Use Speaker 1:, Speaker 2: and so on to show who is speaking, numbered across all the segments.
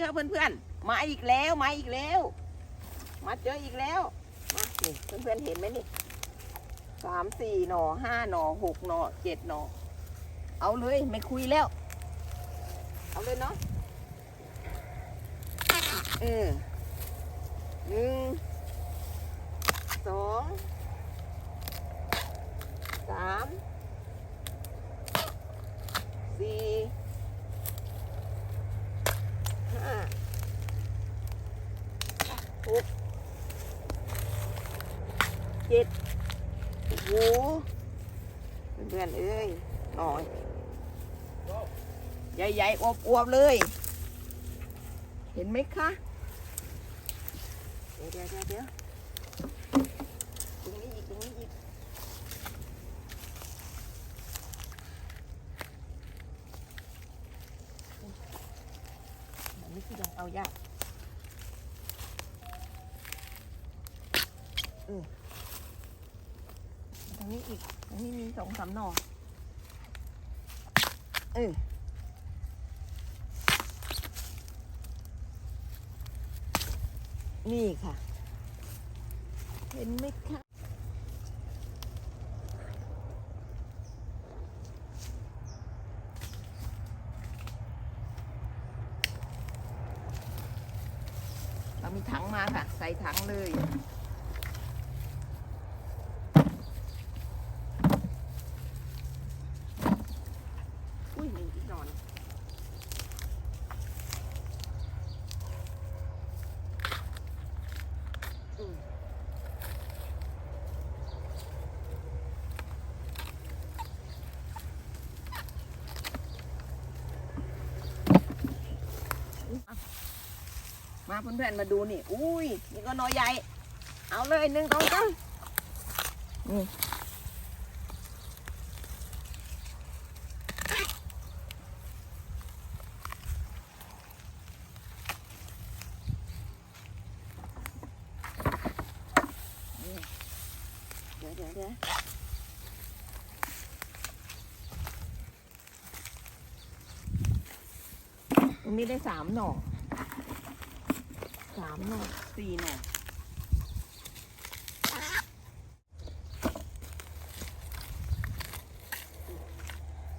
Speaker 1: ค่ะเพื่อนๆ มาอีกแล้วมาอีกแล้ว มาเจออีกแล้วมานี่เพื่อนๆเห็นไหมนี่สามสี่หน่อห้าหน่อหกหน่อเจ็ดหน่อเอาเลยไม่คุยแล้ว เอาเลยเนาะเออหนึ่งสองสามสี่ห้า หกเจ็ดโอ้โหเพื่อนเอ้ยหน่อย ใหญ่ๆอวบๆเลย เห็นไหมคะ เดี๋ยวเดี๋ยวเดี๋ยวยวตรงนี้อีกตรงนี้อีกอันนี้คือยังเอายาก เออตรงนี้อีกตรงนี้มีสองสามหน่อเออนี่ค่ะ เห็นไหมคะเรามีถังมาค่ะ ใส่ถังเลย อุ้ยหนึ่งที่นอน อืมอะ มาเพื่อนๆมาดูนี่ อุ้ย นี่ก็หนอใหญ่ เอาเลยหนึ่งสองสามนี่นี่เดี๋ยวเดี๋ยวเดี๋ยวตรงนี้ได้สามหน่อสามหน่อสี่หน่อ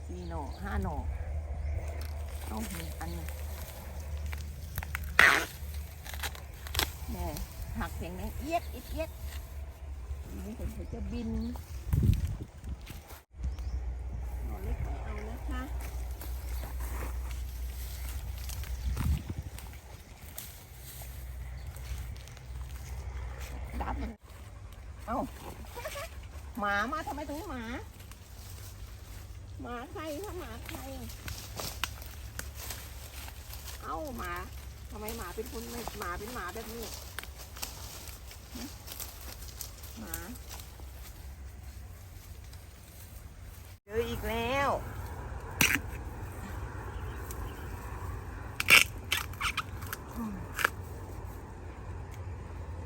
Speaker 1: สี่หน่อห้าหน่อเอาหนึ่งอันนึ่งแม่หักเสียงแม่งเอียดเอียดเอียดนี่ผมจะบินนอนเล็กไม่เอานะคะ ดับเอ้าหมามาทำไมถึงหมา หมาใครถ้าหมาใครเอ้าหมาทำไมหมาเป็นคนไม่หมาเป็นหมาแบบนี้หมา เจออีกแล้ว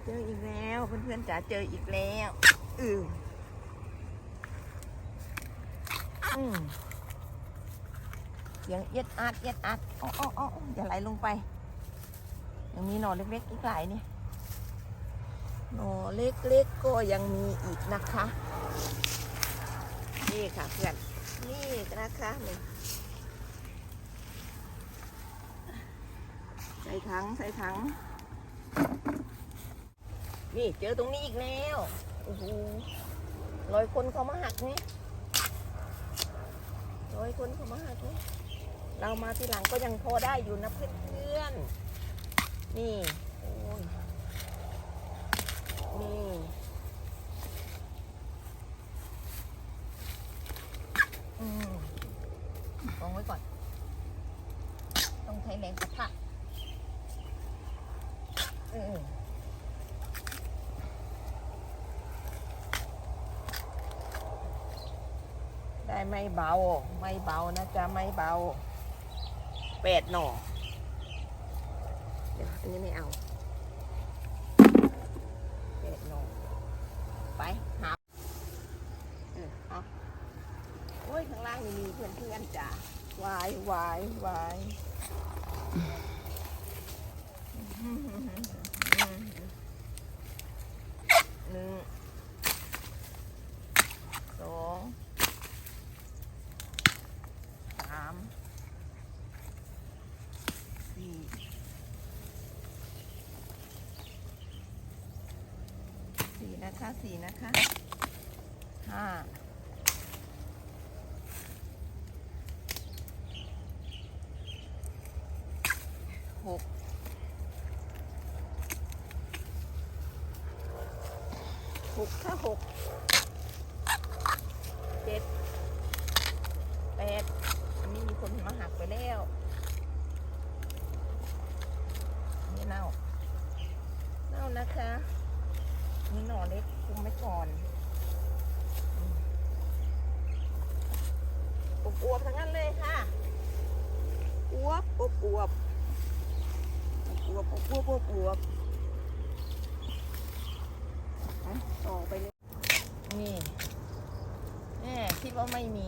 Speaker 1: เจออีกแล้วเพื่อนๆจ๋าเจออีกแล้วอืออืมเสียงเอียดอาดเอียดอาดอ๋ออ๋ออ๋ออย่าไหลลงไป ยังมีหน่อเล็กๆอีกหลายนี่หน่อเล็กๆก็ยังมีอีกนะคะ นี่ค่ะเพื่อน นี่นะคะนี่ใส่ถังใส่ถัง นี่เจอตรงนี้อีกแล้วโอ้โหร้อยคนเขามาหักนี่ร้อยคนเขามาหักนี่เรามาทีหลังก็ยังพอได้อยู่นะเพื่อนๆ นี่โอ้ยนี่อืมกองไว้ก่อน ต้องใช้แรงกระทะเออ ได้ไม่เบา ไม่เบานะจ๊ะไม่เบาแปดหน่อเดี๋ยวอันนี้ไม่เอาแปดหน่อไปหาเออเอาโอ้ยข้างล่างนี่มีเพื่อนเพื่อนๆจ้ะวายวายวาย หนึ่งสองสามสี่สี่ นะคะสี่นะคะห้าหกหกถ้าหกเจ็ดแปดอันนี้มีคนมาหักไปแล้วอันนี่เน่าเน่านะคะนี่หน่อเล็กคุมไว้ก่อนอวบอวบๆทั้งนั้นเลยค่ะอว บอวบอวบอวบอวบอวบอวบอวบต่อไปเลยนี่แม่คิดว่าไม่มี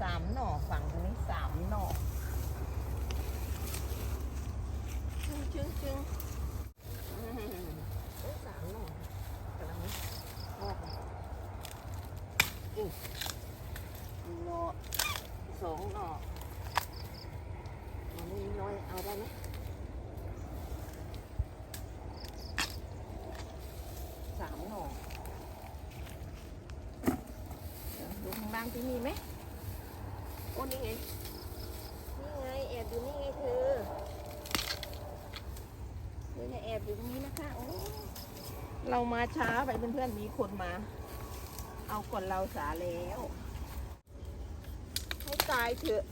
Speaker 1: สามหน่อฝั่งตรงนี้สามหน่อ จึงจึงจึงอืมโอ้ยสามหน่อกำลังออกเลยอืมหนึ่งหน่อสองหน่ออันนี้น้อยเอาได้ไหม สามหน่อเดี๋ยวดูข้างล่าง ที่มีไหมโอ้นี่ไง นี่ไงแอบอยู่นี่ไงเธอนี่ไงแอบอยู่ตรงนี้นะคะโอ้เรามาช้าไปเพื่อนๆมีคนมา เอาก่อนเราสาแล้ว ให้ตายเถอะ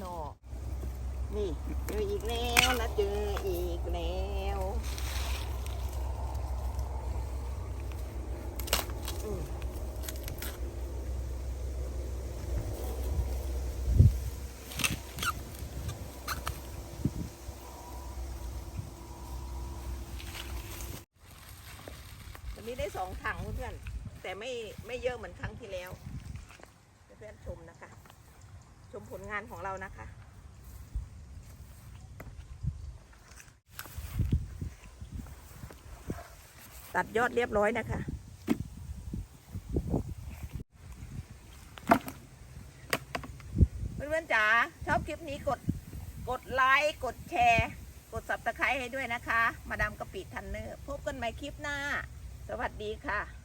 Speaker 1: หน่อนี่เจออีกแล้วนะเจออีกแล้วอืมวันนี้ได้ สองถังเพื่อนแต่ไม่ไม่เยอะเหมือนครั้งที่แล้ว เพื่อนชมนะคะ ชมผลงานของเรานะคะ ตัดยอดเรียบร้อยนะคะเพื่อนๆจ๋าชอบคลิปนี้กดกดไลค์กดแชร์ กดสับตะไคร้ให้ด้วยนะคะ มาดามกะปิทันเนอร์ พบกันใหม่คลิปหน้า สวัสดีค่ะ